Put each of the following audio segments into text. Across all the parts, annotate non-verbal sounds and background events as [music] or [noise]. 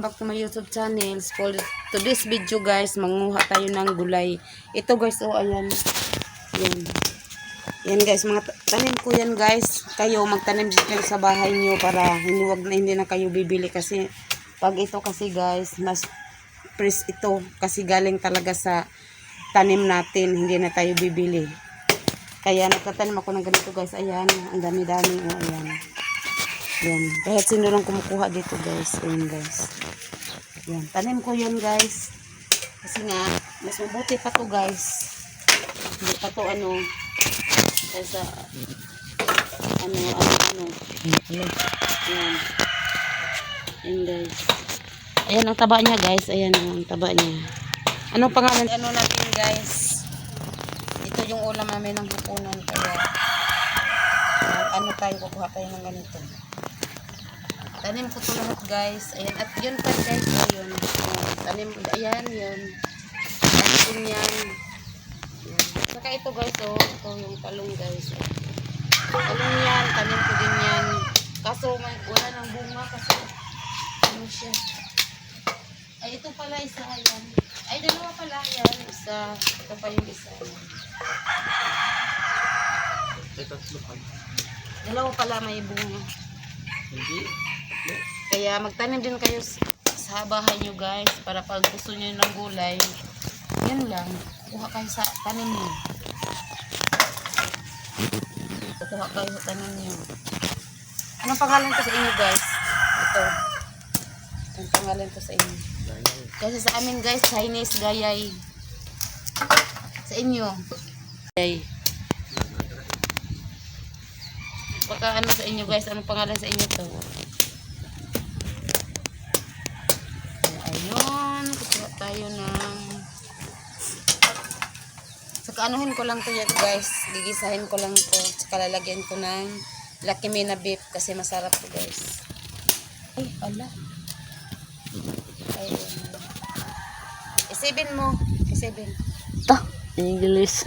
welcome back to my YouTube channel. For today's video guys, manguha tayo ng gulay. Ito guys, oh ayan. Yan. Yan guys, mga ta- tanim ko yan guys. Kayo magtanim kayo sa bahay niyo para hindi wag na hindi na kayo bibili kasi pag ito kasi guys, mas fresh ito kasi galing talaga sa tanim natin, hindi na tayo bibili. Kaya nagtatanim ako ng ganito guys. Ayan, ang dami-dami. Oh, ayan. Yan. Kahit sino lang kumukuha dito guys. Ayan guys. Yan. Tanim ko yan guys. Kasi nga, mas mabuti pa to guys. Hindi pa to ano. Kaysa, ano, ano, ano. Yan. Yan guys. Ayan ang taba niya guys. Ayan ang taba niya. Anong pangalan? Ano natin guys? Ito yung ulam namin ng hapunan. Kaya, ano tayo, kukuha tayo ng ganito. Tanim ko to lahat guys. Ayan. At yun pa guys. Ayun. Tanim. Ayan. Yun. Tanim yan. Ayan. Saka ito guys. Oh. Ito yung talong guys. Talong yan. Tanim ko din yan. Kaso may wala ng bunga kasi ano siya. Ay ito pala isa. Ayan. Ay dalawa pala. Ayan. Isa. Ito pa yung isa. Ayan. Dalawa pala may bunga. Hindi. Kaya magtanim din kayo sa bahay nyo guys para pag gusto nyo ng gulay, yun lang, kuha kayo sa tanim nyo. Kuha kayo sa tanim nyo. Anong pangalan ko sa inyo guys? Ito. Anong pangalan ko sa inyo? Kasi sa amin guys, Chinese gayay. Sa inyo. Gayay. Baka ano sa inyo guys, anong pangalan sa inyo to? Ayun, kukuha tayo ng... Saka anuhin ko lang to yan guys. Gigisahin ko lang to. Saka lalagyan ko ng Lucky Mina beef kasi masarap to guys. Ay, ala. Ayun. Isibin mo. Isibin. Ta. English. [laughs]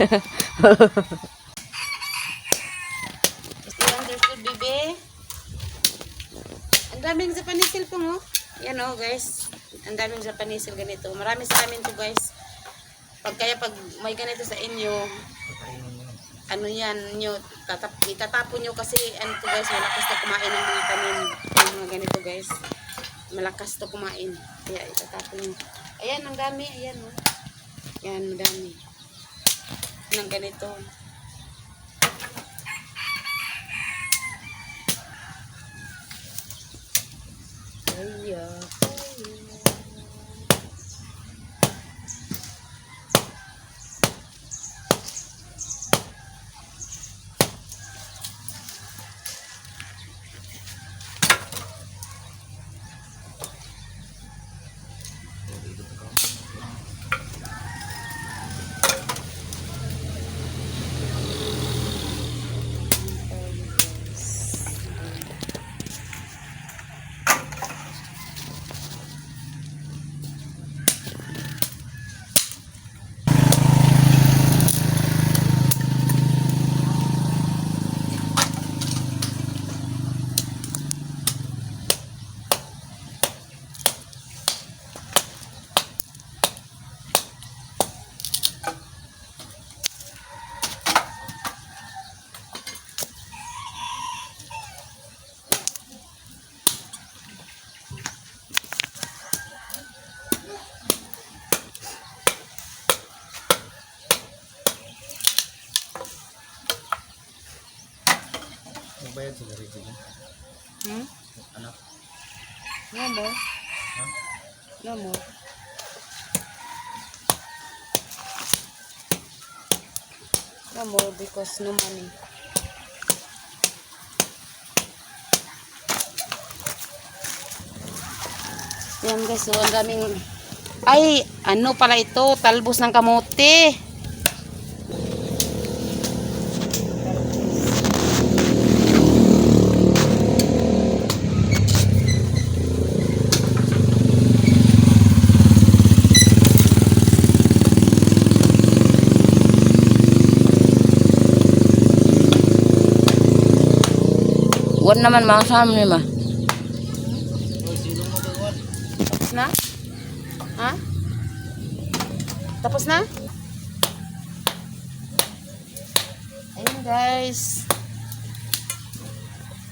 Understood, baby? Ang daming Japanese po mo. Yan oh, guys. Ang daming Japanese ganito. Marami sa amin to, guys. Pag kaya pag may ganito sa inyo, ano yan, nyo, tatap, itatapon nyo kasi, ano to guys, malakas to kumain ng mga tanim. Yung mga ganito guys. Malakas to kumain. Kaya itatapon nyo. Ayan, ang dami. Ayan oh. Yan, ang dami. Ng ganito. Kaya, Magbayad sa gari sila. hmm? Anak. No more. Ha? No more. No more because no money. Yan guys, so ang daming... Ay, ano pala ito? Talbos ng kamote. Wan naman mga sam ma. na? Ha? Tapos na? Ayun guys.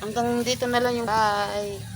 Hanggang dito na lang yung bye.